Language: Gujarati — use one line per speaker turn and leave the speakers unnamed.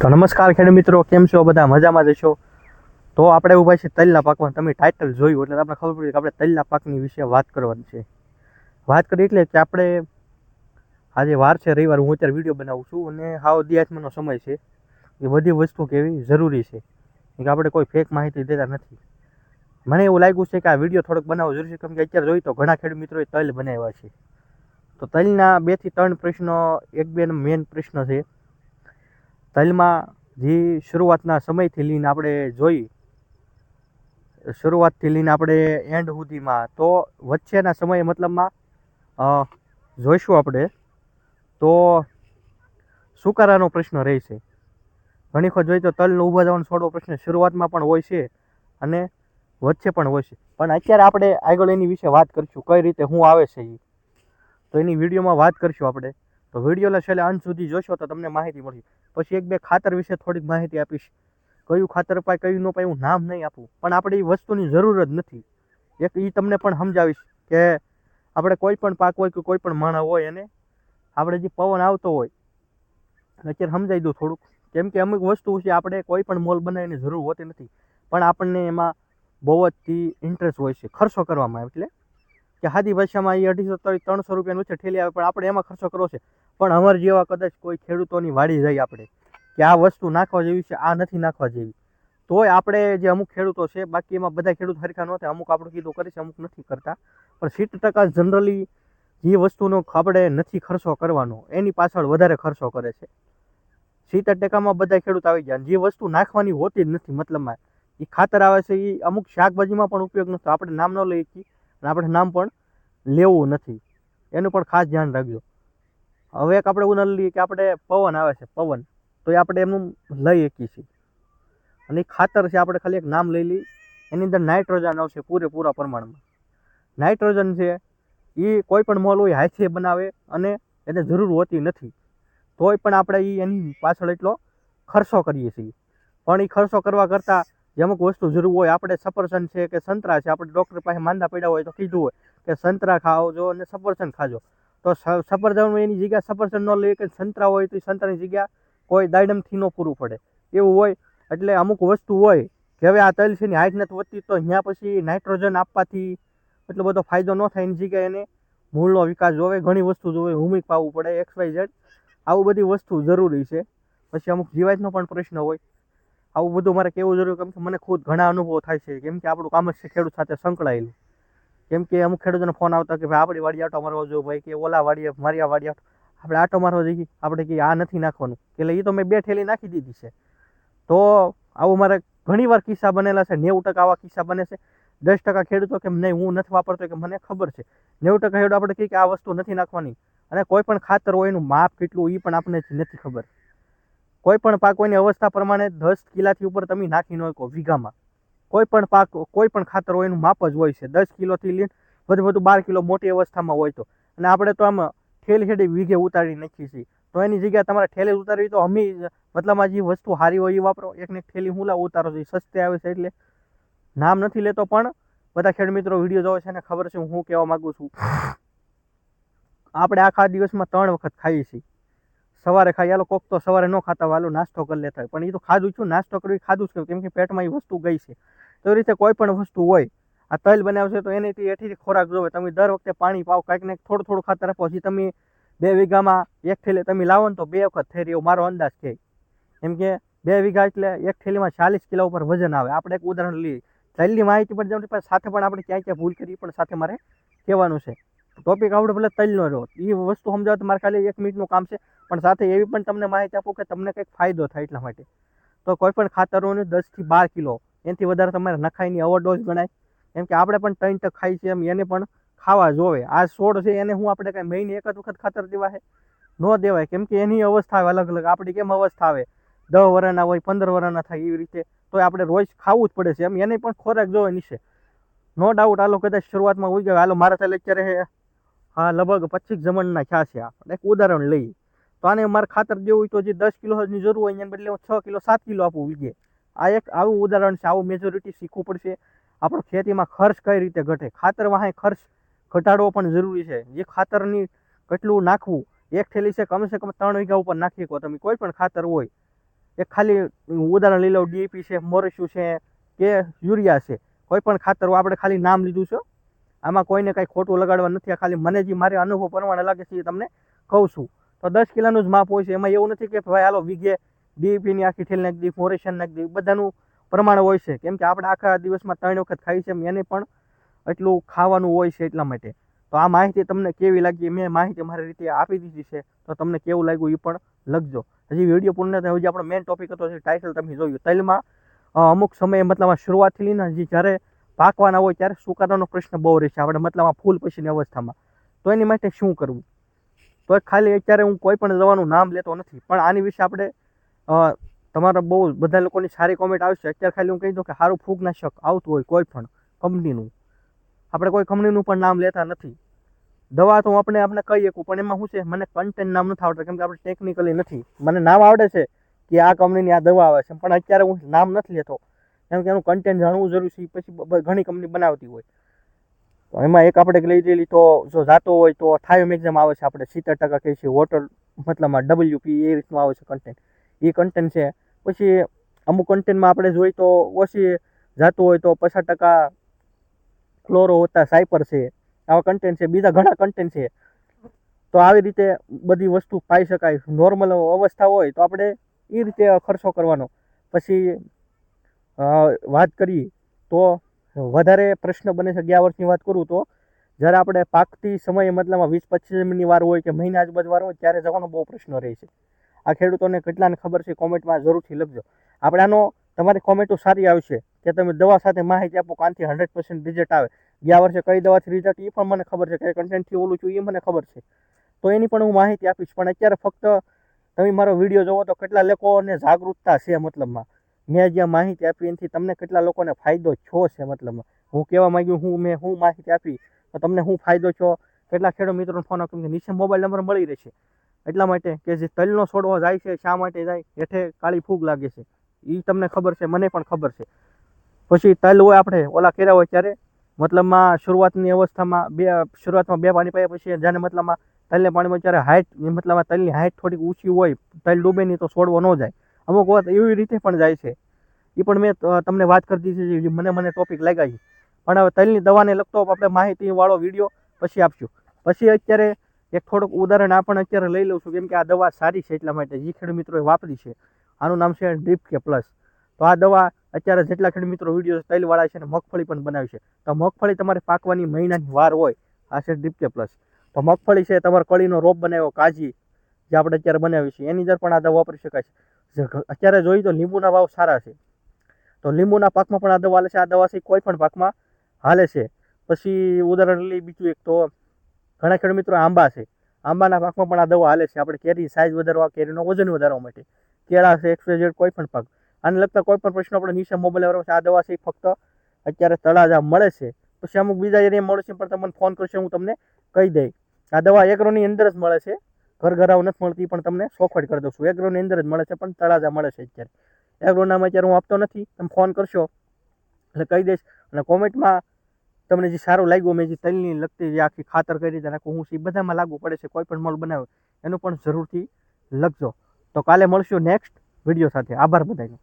તો નમસ્કાર ખેડૂત મિત્રો, કેમ છો? બધા મજામાં જશો તો આપણે ઊભા છે તલના પાકમાં. તમે ટાઇટલ જોયું એટલે આપણે ખબર પડી કે આપણે તલના પાકની વિશે વાત કરવાની છે. વાત કરી એટલે કે આપણે આજે વાર છે, રવિવાર, હું અત્યારે વીડિયો બનાવું છું અને હાવ દિયાત્માનો સમય છે. એ બધી વસ્તુ કેવી જરૂરી છે. કે આપણે કોઈ ફેક માહિતી દેતા નથી. મને એવું લાગ્યું છે કે આ વીડિયો થોડોક બનાવવો જરૂરી છે. કેમ કે અત્યારે જોઈએ તો ઘણા ખેડૂત મિત્રોએ તલ બનાવ્યા છે. તો તલના બેથી ત્રણ પ્રશ્નો, એક બે મેઇન પ્રશ્ન છે. તલમાં જે શરૂઆતના સમયથી લઈને આપણે જોઈ, શરૂઆતથી લઈને આપણે એન્ડ સુધીમાં, તો વચ્ચેના સમયે મતલબમાં જોઈશું આપણે, તો સુકારાનો પ્રશ્ન રહેશે. ઘણી વખત જોઈએ તો તલનો ઊભા જવાનો છોડવો પ્રશ્ન શરૂઆતમાં પણ હોય છે અને વચ્ચે પણ હોય છે. પણ અત્યારે આપણે આગળ એની વિશે વાત કરીશું, કઈ રીતે હું આવે છે એ તો એની વિડીયોમાં વાત કરીશું આપણે. તો વિડીયોના છેલ્લે અંત સુધી જોશો તો તમને માહિતી મળશે પછી એક બે ખાતર વિશે થોડીક માહિતી આપીશ. કયું ખાતર અપાય, કયું ન પાય હું નામ નહીં આપું. પણ આપણે એ વસ્તુની જરૂર જ નથી. એક એ તમને પણ સમજાવીશ કે આપણે કોઈ પણ પાક હોય કે કોઈ પણ માણા હોય એને આપણે જે પવન આવતો હોય, અત્યારે સમજાવી દઉં થોડુંક. કેમ કે અમુક વસ્તુ છે આપણે કોઈ પણ મોલ બનાવીને જરૂર હોતી નથી. પણ આપણને એમાં બહુ જ ઇન્ટરેસ્ટ હોય છે. ખર્ચો કરવામાં એટલે. કે સાદી ભાષામાં એ અઢીસો ત્રણસો રૂપિયાનું છે ઠેલી આવે, પણ આપણે એમાં ખર્ચો કરવો છે. પણ અમાર જેવા કદાચ કોઈ ખેડૂતોની વાડી જાય આપણે, કે આ વસ્તુ નાખવા જેવી છે, આ નથી નાખવા જેવી. તોય આપણે જે અમુક ખેડૂતો છે, બાકી એમાં બધા ખેડૂત હરખા ન થાય, અમુક આપણું કીધું કરે છે, અમુક નથી કરતા. પણ સિત્તેર ટકા જનરલી જે વસ્તુનો આપણે નથી ખર્ચો કરવાનો, એની પાછળ વધારે ખર્ચો કરે છે. સિત્તેર ટકામાં બધા ખેડૂત આવી ગયા જે વસ્તુ નાખવાની હોતી જ નથી, મતલબમાં. એ ખાતર આવે છે એ અમુક શાકભાજીમાં પણ ઉપયોગ નથી આપણે નામ ન લઈએ શકીએ અને આપણે નામ પણ લેવું નથી. એનું પણ ખાસ ધ્યાન રાખજો. હવે એક આપણે ઉદાહરણ લઈએ કે આપણે પવન આવે છે, પવન. તો એ આપણે એમનું લઈ શકીએ છીએ. અને એ ખાતર છે, આપણે ખાલી એક નામ લઈ લઈ એની અંદર નાઇટ્રોજન આવશે પૂરેપૂરા પ્રમાણમાં. નાઇટ્રોજન છે, એ કોઈ પણ મોલ હોય હાથે બનાવે અને એને જરૂર હોતી નથી. તોય પણ આપણે એ એની પાછળ એટલો ખર્ચો કરીએ છીએ. પણ એ ખર્ચો કરવા કરતાં જે અમુક વસ્તુ જરૂર હોય, આપણે સફરજન છે કે સંતરા છે, આપણે ડૉક્ટર પાસે માંદા પડ્યા હોય તો કીધું હોય કે સંતરા ખાવજો અને સફરજન ખાજો. તો સફરજન એની જગ્યા સફરજન ન લઈએ કે સંતરા હોય તો એ સંતરાની જગ્યા કોઈ દાડમથી ન પૂરું પડે. એવું હોય, એટલે અમુક વસ્તુ હોય કે હવે આ તલ છે ને હાઈટ નથી વધતી, તો ત્યાં પછી નાઇટ્રોજન આપવાથી એટલો બધો ફાયદો ન થાય એની જગ્યાએ એને મૂળનો વિકાસ જોવે. ઘણી વસ્તુ જોવે હુમિક પાવું પડે, એક્સ વાય ઝેડ. આવું બધી વસ્તુ જરૂરી છે. પછી અમુક જીવાતનો પણ પ્રશ્ન હોય આવું બધું મારે કેવું જરૂરી કેમ કે મને ખુદ ઘણા અનુભવો થાય છે. કેમ કે આપણું કામ જ છે ખેડૂત સાથે સંકળાયેલું. કેમ કે અમુક ખેડૂતોને ફોન આવતા કે ભાઈ આપણી વાડી આટો મારવા જો ભાઈ. કે, ઓલા વાડીએ મારી આ વાડી આપણે આટો મારવા જઈએ. આપણે કે આ નથી નાખવાનું. એટલે એ તો મેં બે ઠેલી નાખી દીધી છે. તો આવું મારે ઘણી વાર કિસ્સા બનેલા છે. નેવું ટકા આવા કિસ્સા બને છે. દસ ટકા ખેડૂતો કે નહીં, હું નથી વાપરતો કે મને ખબર છે. નેવું ટકા ખેડૂત આપણે કહીએ કે આ વસ્તુ નથી નાખવાની. અને કોઈ પણ ખાતર હોય એનું માપ કેટલું એ પણ આપણને નથી ખબર. કોઈ પણ પાકોની અવસ્થા પ્રમાણે દસ કિલાથી ઉપર તમે નાખી ન શકો વીઘામાં. કોઈ પણ પાક કોઈ પણ ખાતર હોય એનું માપ જ હોય છે. દસ કિલોથી લઈને વધુ વધુ બાર કિલો મોટી અવસ્થામાં હોય તો. અને આપણે તો આમ ઠેલ ઠેલી વીઘે ઉતારી નાખીએ છીએ. તો એની જગ્યાએ તમારે ઠેલે ઉતારવી તો અમી મતલબમાં જે વસ્તુ સારી હોય એ વાપરો. એકને એક ઠેલી હું લાવ ઉતારો છો. એ સસ્તી આવે છે એટલે નામ નથી લેતો પણ બધા ખેડ મિત્રો વીડિયો જોવે છે ને ખબર છે હું કહેવા માગું છું. આપણે આખા દિવસમાં ત્રણ વખત ખાઈએ છીએ. સવારે ખાઈ હાલો કોક તો સવારે ન ખાતા હોય હાલો નાસ્તો કરી લેતા હોય. પણ એ તો ખાધું છું નાસ્તો કરવી ખાધું જ કેમ કે પેટમાં એ વસ્તુ ગઈ છે. તો એ રીતે કોઈ પણ વસ્તુ હોય, આ તલ બનાવશે તો એનેથી એથી ખોરાક જોવે. તમે દર વખતે પાણી પાવ, કાંઈક ને થોડું થોડું ખાતર રાખો. પછી તમે બે વીઘામાં એક થેલી, તમે લાવો ને તો બે વખત થઈ રહ્યો મારો અંદાજ છે એમ કે બે વીઘા એટલે એક થેલીમાં ચાલીસ કિલો ઉપર વજન આવે. આપણે એક ઉદાહરણ લઈએ. તલની માહિતી પણ જવું પણ સાથે પણ આપણે ક્યાં ક્યાં ભૂલ કરી, પણ સાથે મારે કહેવાનું છે. ટોપિક આવડે ભલે તલનો રહ્યો. એ વસ્તુ સમજાવતો મારે ખાલી એક મિનિટનું કામ છે. પણ સાથે એવી પણ તમને માહિતી આપું કે તમને કંઈક ફાયદો થાય એટલા માટે. તો કોઈ પણ ખાતરોને દસથી બાર કિલો, એનાથી વધારે તમારે નખાયની ઓવરડોઝ ગણાય. કેમ કે આપણે પણ ત્રણ ટક ખાઈ છીએ એમ, એને પણ ખાવા જોવે. આ છોડ છે, એને હું આપણે કાંઈ મહિને એક જ વખત ખાતર દેવા છે ન દેવાય. કેમ કે એની અવસ્થા આવે અલગ અલગ. આપણી કેમ અવસ્થા આવે? દસ વર્ષના હોય, પંદર વર્ષના થાય એવી રીતે. તો આપણે રોજ ખાવું જ પડે છે એમ. એને પણ ખોરાક જોવે નીચે. નો ડાઉટ આલો કદાચ શરૂઆતમાં ઉઈ ગયો. હાલો મારા ત્યાં અત્યારે હે. હા, લગભગ પચીસ જમણના ખ્યા છે આ. એક ઉદાહરણ લઈએ. તો આને મારે ખાતર દેવું હોય તો જે દસ કિલોની જરૂર હોય, એને બદલે હું છ કિલો, સાત કિલો આપવું વીઘે. આ એક આવું ઉદાહરણ છે, આવું મેજોરિટી શીખવું પડશે. આપણો ખેતીમાં ખર્ચ કઈ રીતે ઘટે? ખાતર વાહે ખર્ચ ઘટાડવો પણ જરૂરી છે. જે ખાતરની કેટલું નાખવું, એક થેલી છે કમસે કમ ત્રણ વીઘા ઉપર નાખી શકો તમે. કોઈ પણ ખાતર હોય. એક ખાલી ઉદાહરણ લઈ લો ડીએપી છે મોરસ્યુ છે, કે યુરિયા છે. કોઈ પણ ખાતર આપણે ખાલી નામ લીધું છે. આમાં કોઈને કાંઈ ખોટું લગાડવા નથી. આ ખાલી મને જે મારે અનુભવ પ્રમાણે લાગે છે એ તમને કહું છું. તો દસ કિલોનું જ માપ હોય છે. એમાં એવું નથી કે ભાઈ હાલો વીઘે ડીપીની આખી ઠેલ નાખી દીધી મોરેશન નાખી દી બધાનું પ્રમાણ હોય છે. કેમ કે આપણે આખા દિવસમાં ત્રણ વખત ખાઈ છે એને પણ એટલું ખાવાનું હોય છે એટલા માટે. તો આ માહિતી તમને કેવી લાગી? મેં માહિતી મારી રીતે આપી દીધી છે. તો તમને કેવું લાગ્યું એ પણ લખજો. હજી વીડિયો પૂર્ણ થાય, હજી આપણો મેઇન ટોપિક હતો ટાઇટલ તમે જોયું. તલમાં અમુક સમયે મતલબ શરૂઆતથી લઈને હજી જ્યારે પાકવાના હોય ત્યારે સુકારાનો પ્રશ્ન બહુ રહે છે આપણે મતલબ ફૂલ પછીની અવસ્થામાં. તો એની માટે શું કરવું? તો ખાલી અત્યારે હું કોઈ પણ દવાનું નામ લેતો નથી. પણ આની વિશે આપણે તમારા બહુ બધા લોકોની સારી કોમેન્ટ આવશે. અત્યારે ખાલી હું કહી દઉં કે સારું ફૂગનાશક આવતું હોય કોઈ પણ કંપનીનું આપણે કોઈ કંપનીનું પણ નામ લેતા નથી. દવા તો હું આપણે આપણે કહી શકું, પણ એમાં શું છે? મને કન્ટેન્ટ નામ નથી આવડતું, કેમ કે આપણે ટેકનિકલી નથી. મને નામ આવડે છે કે આ કંપનીની આ દવા આવે છે. પણ અત્યારે હું નામ નથી લેતો. કેમ કે એનું કન્ટેન્ટ જાણવું જરૂરી છે પછી ઘણી કંપની બનાવતી હોય. એમાં એક આપણે લઈ જેલી તો જો જાતો હોય તો થાઇમ એક્ઝામ આવે છે, આપણે સિત્તેર ટકા કહીએ છીએ વોટર મતલબમાં ડબલ્યુપી એ રીતનું આવે છે કન્ટેન્ટ એ કન્ટેન્ટ છે. પછી અમુક કન્ટેન્ટમાં આપણે જોઈએ તો ઓછી જાતું હોય તો પચાસ ટકા ક્લોરો હોતા સાયપર છે. આવા કન્ટેન્ટ છે. બીજા ઘણા કન્ટેન્ટ છે. તો આવી રીતે બધી વસ્તુ પાઈ શકાય. નોર્મલ અવસ્થા હોય તો આપણે એ રીતે ખર્ચો કરવાનો. પછી વાત કરીએ તો વધારે પ્રશ્ન બને છે ગયા વર્ષની વાત કરું તો, જ્યારે આપણે પાકતી સમયે મતલબમાં વીસ પચીસ મિનિટની વાર હોય કે મહિના આજુબાજુ વાર હોય, ત્યારે જવાનો બહુ પ્રશ્ન રહે છે. આ ખેડૂતોને કેટલાને ખબર છે કોમેન્ટમાં જરૂરથી લખજો. આપણે આનો, તમારી કોમેન્ટો સારી આવશે કે તમે દવા સાથે માહિતી આપો કાનથી હંડ્રેડ પર્સન્ટ રિઝલ્ટ આવે. ગયા વર્ષે કઈ દવાથી રિઝલ્ટ એ પણ મને ખબર છે. કઈ કન્ટેન્ટથી ઓલું છું એ મને ખબર છે. તો એની પણ હું માહિતી આપીશ. પણ અત્યારે ફક્ત તમે મારો વીડિયો જોવો તો કેટલા લોકોને જાગૃતતા છે મતલબમાં. મેં જ્યાં માહિતી આપી એનાથી તમને કેટલા લોકોને ફાયદો છો છે? મતલબમાં હું કહેવા માંગ્યું, હું, મેં હું માહિતી આપી, તો તમને હું ફાયદો છો કેટલા ખેડૂત મિત્રોને ફોન આપ્યો? કે નીચે મોબાઈલ નંબર મળી રહેશે. એટલા માટે કે જે તલનો છોડવો જાય છે, શા માટે જાય, હેઠે કાળી ફૂગ લાગે છે. એ તમને ખબર છે, મને પણ ખબર છે. પછી તલ હોય આપણે, ઓલા કર્યા હોય ત્યારે, મતલબમાં શરૂઆતની અવસ્થામાં બે, શરૂઆતમાં બે પાણી પાયા પછી જ્યારે મતલબમાં તલને પાણીમાં જ્યારે હાઇટ મતલબમાં તલની હાઇટ થોડીક ઊંચી હોય, તલ ડૂબે નહીં તો છોડવો ન જાય. અમુક વાત એવી રીતે પણ જાય છે. એ પણ મેં તમને વાત કરી દીધી છે મને મને ટોપિક લાગ્યા પણ હવે તલની દવાને લગતો આપણે માહિતીવાળો વીડિયો પછી આપશું. પછી અત્યારે એક થોડુંક ઉદાહરણ આપણે અત્યારે લઈ લઉં છું, કેમ કે આ દવા સારી છે એટલા માટે. જે ખેડૂત મિત્રોએ વાપરી છે. આનું નામ છે ડ્રીપ કે પ્લસ તો આ દવા અત્યારે જેટલા ખેડૂત મિત્રો વીડિયો તૈલવાળા છે ને મગફળી પણ બનાવી છે. તો મગફળી તમારે પાકવાની મહિનાની વાર હોય, આ છે ડ્રીપ કે પ્લસ તો મગફળી છે, તમારે કળીનો રોપ બનાવ્યો, કાજી જે આપણે અત્યારે બનાવી છે એની અંદર પણ આ દવા વાપરી શકાય છે. અત્યારે જોઈએ તો લીંબુના ભાવ સારા છે. તો લીંબુના પાકમાં પણ આ દવા હાલે છે આ દવાથી કોઈ પણ પાકમાં હાલે છે. પછી ઉદાહરણ લઈ બીજું એક તો ઘણા ખેડૂત મિત્રો આંબા છે. આંબાના પાકમાં પણ આ દવા હાલે છે. આપણે કેરી સાઇઝ વધારવા, કેરીનો વજન વધારવા માટે. કેળા છે એક્સવાઇઝેડ કોઈ પણ પાક. આને લગતા કોઈ પણ પ્રશ્નો આપણે નીચે મોબાઈલ પર આ દવા છે ફક્ત અત્યારે તળાજા મળે છે. પછી અમુક બીજા એરિયા મળે છે પણ તમને ફોન કરશે, હું તમને કહી દઈ આ દવા એકરોની અંદર જ મળે છે. ઘર ઘરાવ નથી મળતી, પણ તમને સોખવટ કરી દઉં છું. એગ્રોની અંદર જ મળે છે, પણ તળાજા મળે છે અત્યારે. એગ્રોનામાં અત્યારે હું આપતો નથી, તમે ફોન કરશો. એટલે કહી દઈશ, અને કોમેન્ટમાં તમને જે સારું લાગ્યું, મેં જે તલની લગતી જે આખી ખાતર કરી રીતે નાખું હું છે બધામાં લાગુ પડે છે, કોઈ પણ મોલ બનાવે, એનું પણ જરૂરથી લખજો. તો કાલે મળશું નેક્સ્ટ વીડિયો સાથે. આભાર બધાનો